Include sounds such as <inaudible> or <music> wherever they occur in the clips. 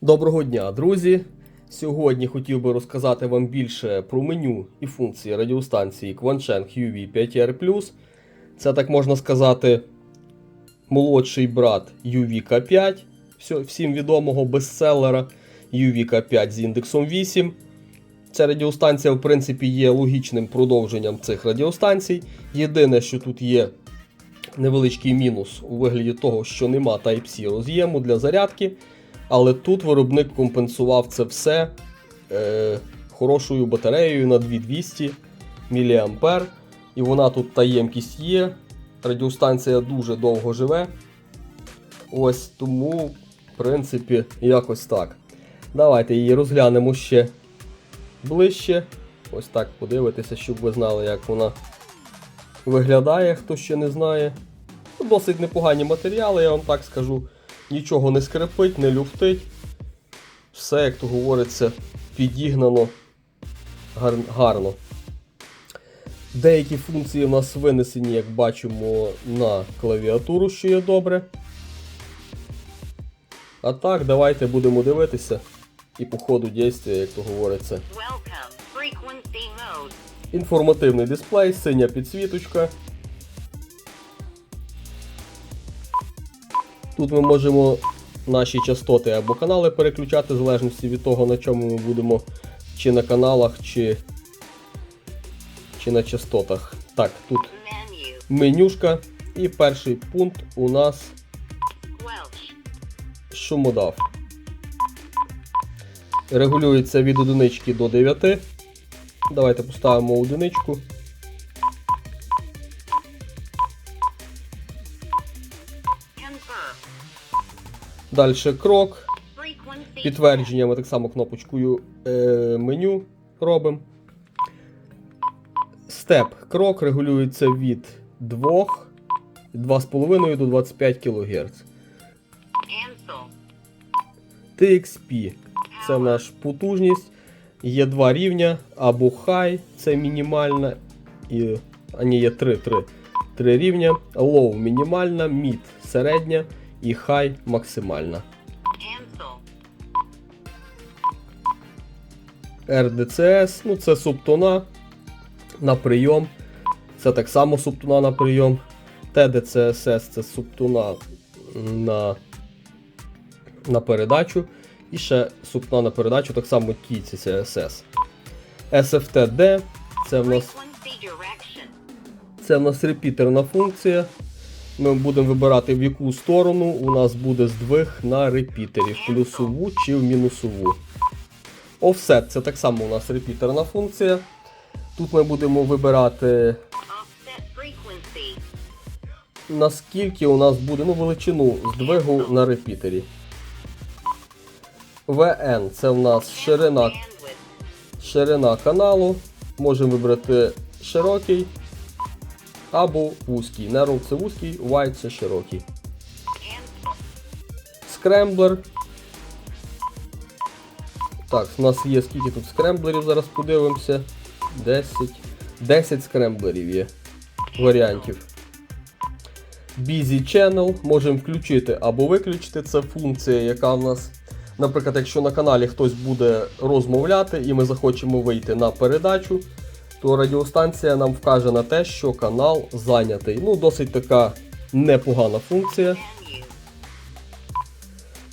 Доброго дня, друзі! Сьогодні хотів би розказати вам більше про меню і функції радіостанції Quansheng UV5R+. Це так можна сказати молодший брат UVK5, всім відомого бестселера UVK5 з індексом 8. Ця радіостанція, в принципі, є логічним продовженням цих радіостанцій. Єдине, що тут є невеличкий мінус у вигляді того, що нема Type-C роз'єму для зарядки. Але тут виробник компенсував це все е, хорошою батареєю на 2200 мА. І вона тут та ємкість є. Радіостанція дуже довго живе. Ось тому, в принципі, якось так. Давайте її розглянемо ще ближче. Ось так подивитися, щоб ви знали, як вона виглядає, хто ще не знає. Досить непогані матеріали, я вам так скажу. Нічого не скрипить, не люфтить. Все, як то говориться, підігнано гар- гарно. Деякі функції в нас винесені, як бачимо, на клавіатуру, що є добре. А так, давайте будемо дивитися. І по ходу дійства, як то говориться. Інформативний дисплей, синя підсвіточка. Тут ми можемо наші частоти або канали переключати, в залежності від того, на чому ми будемо, чи на каналах, чи, чи на частотах. Так, тут менюшка. І перший пункт у нас шумодав. Регулюється від одинички до 9. Давайте поставимо одиничку. Далі крок. Підтвердження ми так само кнопочкою е, меню робимо. Степ. Крок регулюється від 2, 2,5 до 25 кГц. TXP це наш потужність. Є два рівня, або High, це мінімальна, і, а ні, є три, три, три рівня. Low мінімальна, Mid середня і High максимальна. RDCS, ну це субтона на прийом. Це так само субтона на прийом. TDCSS це субтона на, на передачу. І ще субтона на передачу, так само TCSS. SFTD це в нас це в нас репітерна функція. Ми будемо вибирати в яку сторону у нас буде здвиг на репітері, в плюсову чи в мінусову. Offset це так само у нас репітерна функція. Тут ми будемо вибирати наскільки у нас буде ну, величину здвигу на репітері. VN це в нас ширина, ширина каналу. Можемо вибрати широкий або вузький. Narrow це вузький, wide це широкий. Скремблер. Так, у нас є скільки тут скремблерів, зараз подивимося. 10. 10 скремблерів є варіантів. Busy Channel можемо включити або виключити. Це функція, яка в нас, наприклад, якщо на каналі хтось буде розмовляти і ми захочемо вийти на передачу, то радіостанція нам вкаже на те, що канал зайнятий. Ну, досить така непогана функція.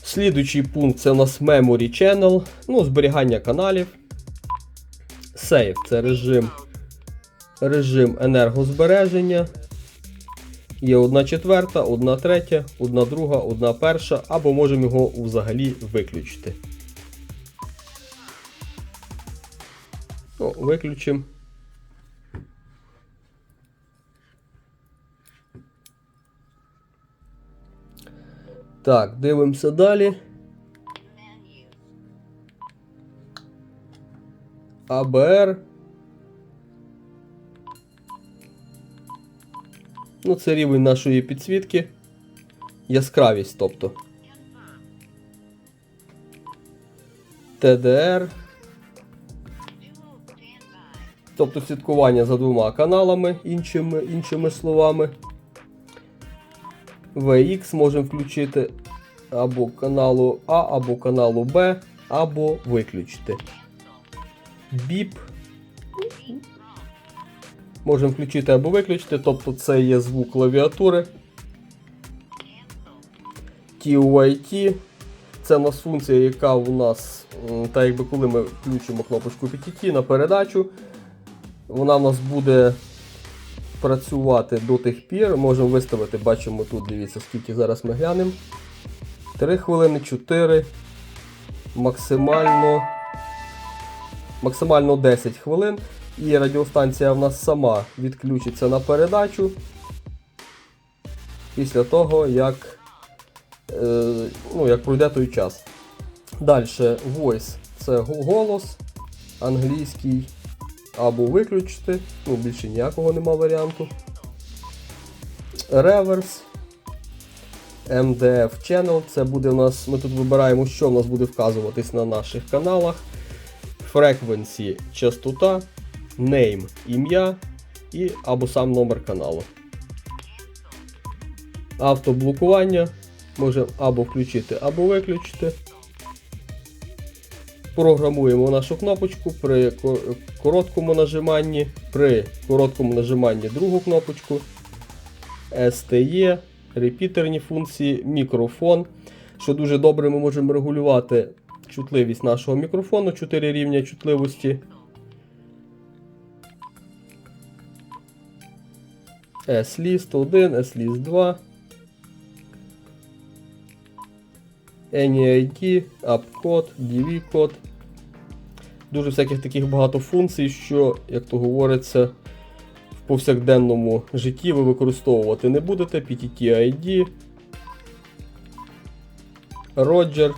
Слідуючий пункт це у нас Memory Channel, ну, зберігання каналів. Save це режим, режим енергозбереження. Є одна четверта, одна третя, одна друга, одна перша, або можемо його взагалі виключити. Ну, виключимо. Так, дивимося далі. АБР. Ну, це рівень нашої підсвітки. Яскравість, тобто. ТДР. Тобто слідкування за двома каналами, іншими, іншими словами. VX можемо включити або каналу А, або каналу Б, або виключити. Біп. Можемо включити або виключити, тобто це є звук клавіатури. TYT. Це у нас функція, яка у нас, так якби коли ми включимо кнопочку PTT на передачу, вона у нас буде працювати до тих пір. Можемо виставити, бачимо тут, дивіться, скільки зараз ми глянемо. 3 хвилини, 4, максимально, максимально 10 хвилин. І радіостанція в нас сама відключиться на передачу після того, як, е, ну, як пройде той час. Далі voice це голос англійський або виключити, ну більше ніякого нема варіанту. Реверс. MDF Channel. Це буде у нас. Ми тут вибираємо, що в нас буде вказуватись на наших каналах. Frequency частота, name ім'я і або сам номер каналу. Автоблокування. Можемо або включити, або виключити. Програмуємо нашу кнопочку при короткому нажиманні, при короткому нажиманні другу кнопочку. STE, репітерні функції, мікрофон. Що дуже добре, ми можемо регулювати чутливість нашого мікрофону, 4 рівня чутливості. S-List 1, S-List 2. NID, AppCode, DV-код. Дуже всяких таких багато функцій, що, як то говориться, в повсякденному житті ви використовувати не будете. PTT-ID, Roger.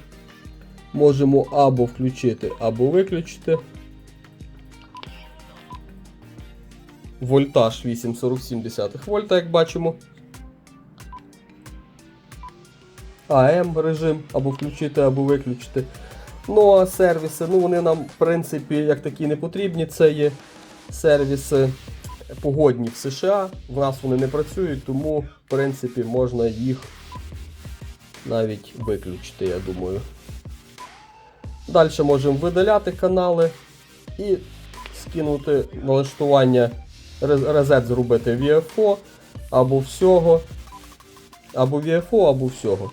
Можемо або включити, або виключити. Вольтаж 8,47 вольта, як бачимо. АМ режим або включити, або виключити. Ну а сервіси, ну вони нам, в принципі, як такі не потрібні. Це є сервіси погодні в США. В нас вони не працюють, тому, в принципі, можна їх навіть виключити, я думаю. Далі можемо видаляти канали і скинути налаштування резет зробити VFO або всього. Або VFO, або всього.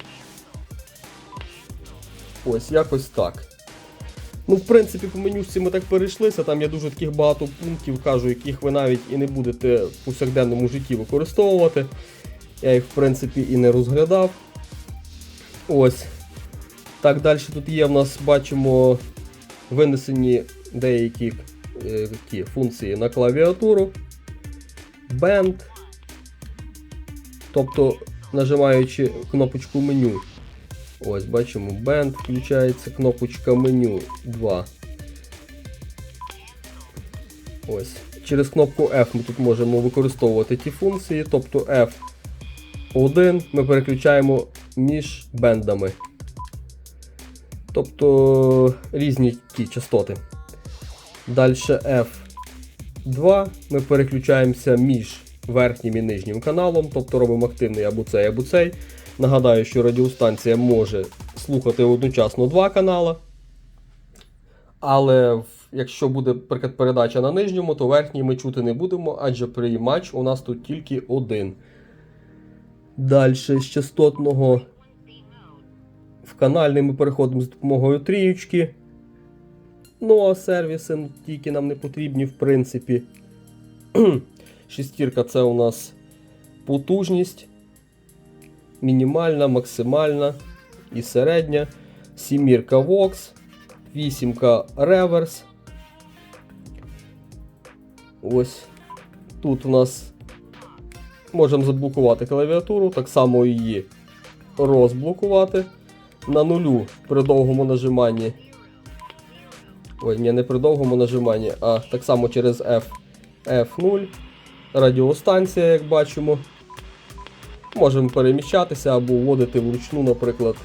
Ось, якось так. Ну, в принципі, по менюшці ми так перейшлися, там є дуже таких багато пунктів, кажу, яких ви навіть і не будете в повсякденному житті використовувати. Я їх, в принципі, і не розглядав. Ось. Так, далі тут є в нас, бачимо, винесені деякі е, ті функції на клавіатуру. Band. Тобто, нажимаючи кнопочку меню. Ось, бачимо, Band включається, кнопочка меню 2. Ось. Через кнопку F ми тут можемо використовувати ті функції, тобто F1 ми переключаємо між бендами. Тобто різні ті частоти. Далі F2 ми переключаємося між верхнім і нижнім каналом, тобто робимо активний або цей, або цей. Нагадаю, що радіостанція може слухати одночасно два канала. Але якщо буде наприклад, передача на нижньому, то верхній ми чути не будемо, адже приймач у нас тут тільки один. Далі з частотного в канальний ми переходимо з допомогою трієчки. Ну, а сервіси тільки нам не потрібні, в принципі. <clears throat> Шестірка це у нас потужність. Мінімальна, максимальна і середня. Сімірка Vox, вісімка реверс. Ось тут у нас можемо заблокувати клавіатуру, так само її розблокувати. На нулю при довгому нажиманні. Ой, ні, не при довгому нажиманні, а так само через F, F0. Радіостанція, як бачимо. Можемо переміщатися або вводити вручну, наприклад.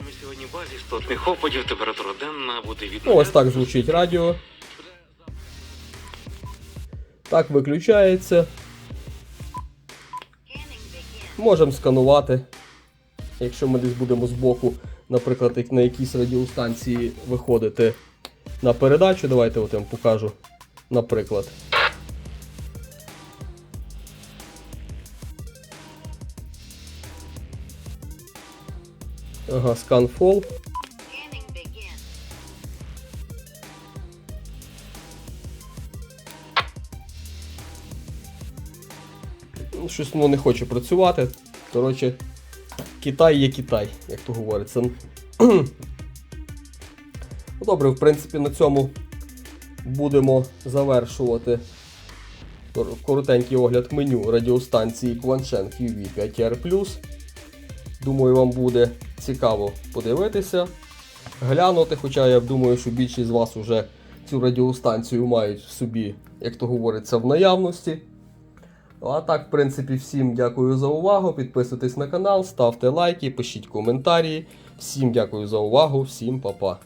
Ми сьогодні в базі істотних опадів, температура денна буде від Ну, ось так звучить радіо. Так виключається. Можемо сканувати. Якщо ми десь будемо збоку, наприклад, на якійсь радіостанції виходити на передачу, давайте от я вам покажу, наприклад. Ага, сканфол. Ну, Щось воно не хоче працювати. Коротше, Китай є Китай, як то говориться. Ну, Добре, в принципі, на цьому будемо завершувати коротенький огляд меню радіостанції Quansheng UV 5R+. Думаю, вам буде цікаво подивитися, глянути, хоча я думаю, що більшість з вас вже цю радіостанцію мають в собі, як то говориться, в наявності. Ну, А так, в принципі, всім дякую за увагу. Підписуйтесь на канал, ставте лайки, пишіть коментарі. Всім дякую за увагу, всім па-па.